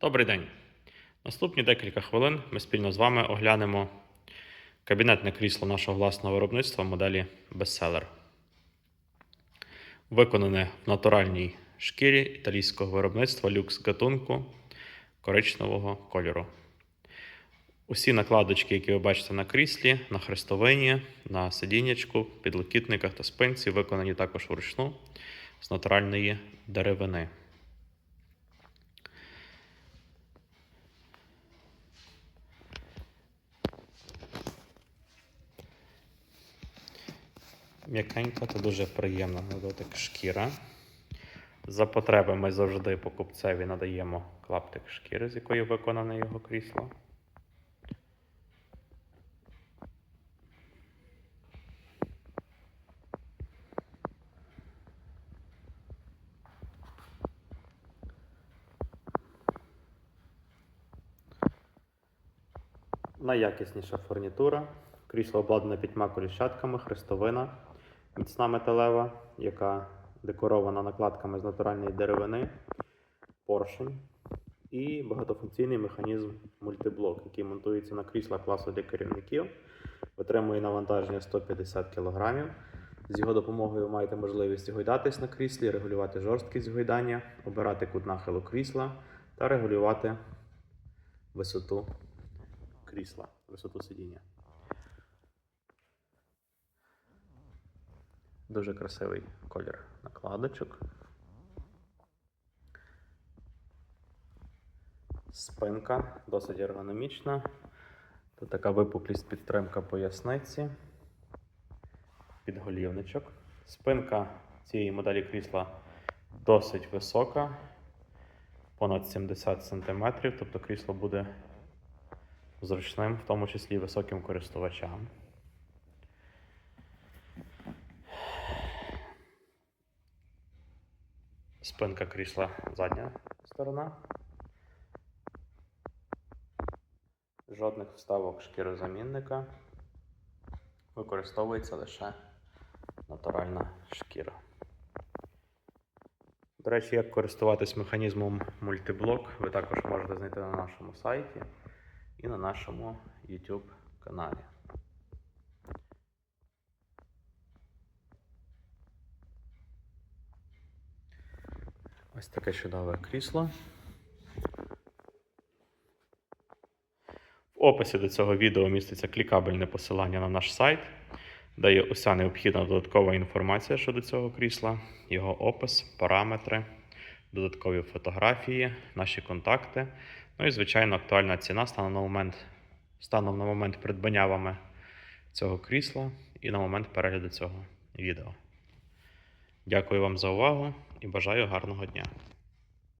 Добрий день. Наступні декілька хвилин ми спільно з вами оглянемо кабінетне крісло нашого власного виробництва моделі Bestseller. Виконане в натуральній шкірі італійського виробництва люкс гатунку коричневого кольору. Усі накладочки, які ви бачите на кріслі, на хрестовині, на сидіннячку, підлокітниках та спинці, виконані також вручну з натуральної деревини. М'якенька та дуже приємна на дотик шкіра. За потреби ми завжди покупцеві надаємо клаптик шкіри, з якої виконане його крісло. Найякісніша фурнітура. Крісло обладнане п'ятьма коліщатками, хрестовина, міцна металева, яка декорована накладками з натуральної деревини, поршень і багатофункційний механізм мультиблок, який монтується на крісла класу для керівників, витримує навантаження 150 кг. З його допомогою ви маєте можливість гойдатись на кріслі, регулювати жорсткість гойдання, обирати кут нахилу крісла та регулювати висоту крісла, висоту сидіння. Дуже красивий колір накладочок. Спинка досить ергономічна. Тут така випуклість підтримка поясниці, підголівничок. Спинка цієї моделі крісла досить висока, понад 70 см, тобто крісло буде зручним, в тому числі високим користувачам. Спинка крісла задня сторона. Жодних вставок шкірозамінника. Використовується лише натуральна шкіра. До речі, як користуватись механізмом мультиблок, ви також можете знайти на нашому сайті і на нашому YouTube каналі. Ось таке чудове крісло. В описі до цього відео міститься клікабельне посилання на наш сайт, де є уся необхідна додаткова інформація щодо цього крісла, його опис, параметри, додаткові фотографії, наші контакти. Ну і, звичайно, актуальна ціна станом на момент, станом на момент придбання вами цього крісла і на момент перегляду цього відео. Дякую вам за увагу і бажаю гарного дня.